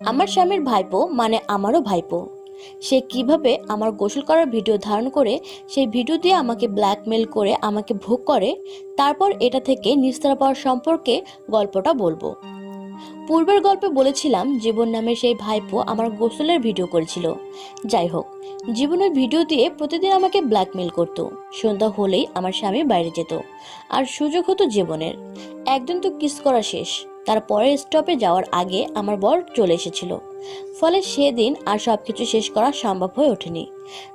আমার স্বামীর ভাইপো মানে আমারও ভাইপো। সে কীভাবে আমার গোসল করার ভিডিও ধারণ করে, সেই ভিডিও দিয়ে আমাকে ব্ল্যাকমেল করে, আমাকে ভোগ করে, তারপর এটা থেকে নিস্তার পাওয়ার সম্পর্কে গল্পটা বলব। পূর্বের গল্পে বলেছিলাম, জীবন নামের সেই ভাইপো আমার গোসলের ভিডিও করেছিল। যাই হোক, জীবনের ভিডিও দিয়ে প্রতিদিন আমাকে ব্ল্যাকমেল করত। সন্ধ্যা হলেই আমার স্বামী বাইরে যেত। আর সুযোগ হতো জীবনের। একদিন তো কিস করা শেষ। তার পরের স্টপে যাওয়ার আগে আমার বর চলে এসেছিল। ফলে সেদিন আর সব কিছু শেষ করা সম্ভব হয়ে ওঠেনি।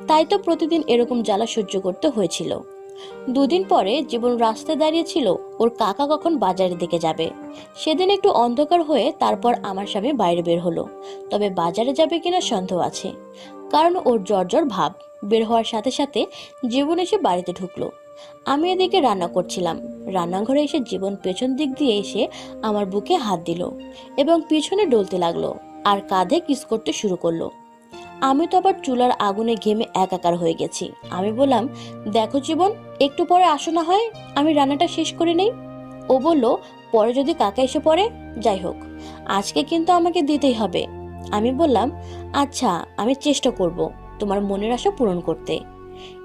তাই তো প্রতিদিন এরকম জ্বালা সহ্য করতে হয়েছিল। দুদিন পরে জীবন রাস্তায় দাঁড়িয়েছিল, ওর কাকা কখন বাজারের দিকে যাবে। সেদিন একটু অন্ধকার হয়ে তারপর আমার স্বামী বাইরে বের হলো। তবে বাজারে যাবে কিনা সন্দেহ আছে। কারণ ওর জ্বর জ্বর ভাব। বের হওয়ার সাথে সাথে জীবন এসে বাড়িতে ঢুকলো। আমি এদিকে রান্না করছিলাম। রান্নাঘরে এসে জীবন পেছন দিক দিয়ে এসে আমার বুকে হাত দিল এবং পিছনে ডলতে লাগল আর কাঁধে কিস করতে শুরু করল। আমি তো আবার চুলার আগুনে ঘেমে একাকার হয়ে গেছি। আমি বললাম, দেখো জীবন, একটু পরে আসো না হয়, আমি রান্নাটা শেষ করে নেই। ও বলল, পরে যদি কাকা এসে পড়ে, যাই হোক, আজকে কিন্তু আমাকে দিতেই হবে। আমি বললাম আচ্ছা আমি চেষ্টা করব তোমার মনের আশা পূরণ করতে।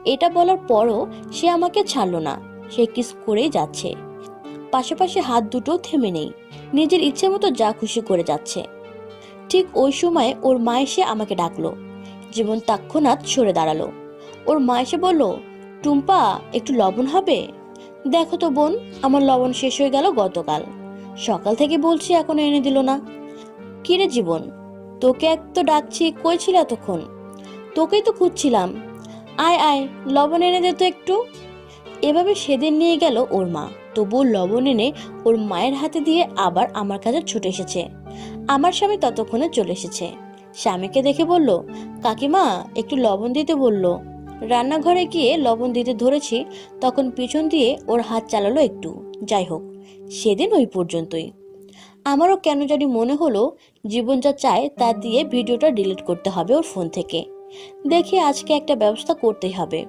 এটা বলার পরও সে আমাকে ছাড়লো না। সে কিস করেই যাচ্ছে। পাশাপাশি হাত দুটো থেমে নেই। নিজের ইচ্ছে মতো যা খুশি করে যাচ্ছে। ঠিক ওই সময় ওর মা এসে আমাকে ডাকলো। জীবন তৎক্ষণাৎ সরে দাঁড়াল। ওর মা এসে বলল, টুম্পা, একটু লবণ হবে? দেখো তো বোন, আমার লবণ শেষ হয়ে গেল গতকাল। সকাল থেকে বলছি এখনও এনে দিল না। কিরে জীবন, তোকে এক তো ডাকছি, কই ছিল এতক্ষণ? তোকেই তো খুঁজছিলাম। আয় আয়, লবণ এনে দে তো একটু। এভাবে সেদিন নিয়ে গেল ওর মা। তবুও লবণ এনে ওর মায়ের হাতে দিয়ে আবার আমার কাছে ছুটে এসেছে। আমার স্বামী ততক্ষণে চলে এসেছে। স্বামীকে দেখে বলল, কাকিমা, একটু লবণ দিতে বলল। রান্নাঘরে গিয়ে লবণ দিতে ধরেছি, তখন পিছন দিয়ে ওর হাত চালালো একটু। যাই হোক, সেদিন ওই পর্যন্তই। আমারও কেন জানি মনে হলো জীবন যা চায় তা দিয়ে ভিডিওটা ডিলিট করতে হবে ওর ফোন থেকে। দেখি আজকে একটা ব্যবস্থা করতেই হবে।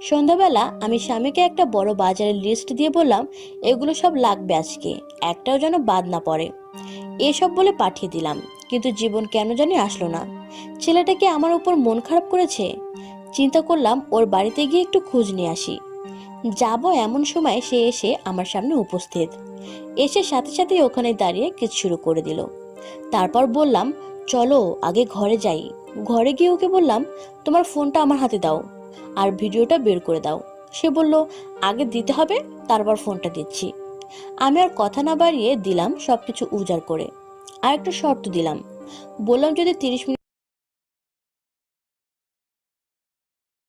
সন্ধ্যাবেলা আমি স্বামীকে একটা বড় বাজারের লিস্ট দিয়ে বললাম, এগুলো সব লাগবে আজকে, একটাও যেন বাদ না পড়ে। এসব বলে পাঠিয়ে দিলাম, কিন্তু জীবন কেন জানি আসলো না। ছেলেটা কি আমার উপর মন খারাপ করেছে? চিন্তা করলাম ওর বাড়িতে গিয়ে একটু খোঁজ নিয়ে আসি। যাব এমন সময় সে এসে আমার সামনে উপস্থিত। এসে সাথে সাথে ওখানে দাঁড়িয়ে কিছু শুরু করে দিল। তারপর বললাম চলো, আগে ঘরে যাই। ঘরে গিয়ে ওকে বললাম, তোমার ফোনটা আমার হাতে দাও আর ভিডিওটা বের করে দাও। সে বলল, আগে দিতে হবে, তারপর ফোনটা দিচ্ছি। আমি আর কথা না বাড়িয়ে দিলাম সবকিছু উজাড় করে। আর একটা শর্ত দিলাম। বললাম, যদি তিরিশ মিনিট